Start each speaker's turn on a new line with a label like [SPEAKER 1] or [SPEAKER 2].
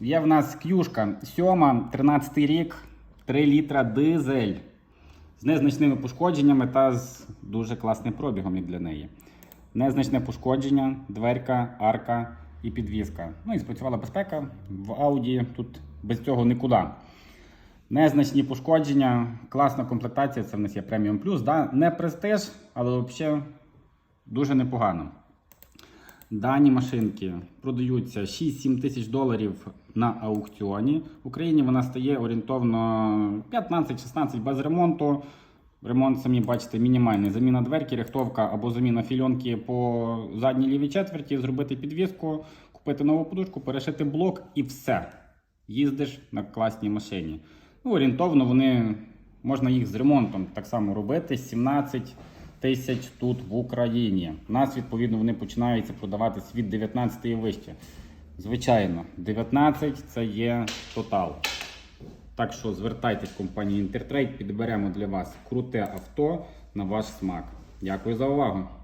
[SPEAKER 1] Є в нас к'юшка 7, 13 рік, 3 літра дизель з незначними пошкодженнями та з дуже класним пробігом як для неї. Незначне пошкодження, дверка, арка і підвіска. Ну і спрацювала безпека в Audi. Тут без цього нікуди. Незначні пошкодження, класна комплектація. Це в нас є преміум плюс. Да? Не престиж, але взагалі дуже непогано. Дані машинки продаються 6-7 тисяч доларів на аукціоні. В Україні вона стає орієнтовно 15-16 без ремонту. Ремонт, самі бачите, мінімальний. Заміна дверки, рихтовка або заміна фільонки по задній лівій четверті, зробити підвіску, купити нову подушку, перешити блок і все. Їздиш на класній машині. Ну, орієнтовно вони можна їх з ремонтом так само робити. 17 тисяч тут в Україні. У нас, відповідно, вони починаються продаватись від 19 і вище. Звичайно, 19 це є тотал. Так що звертайтесь в компанію Інтертрейд, підберемо для вас круте авто на ваш смак. Дякую за увагу!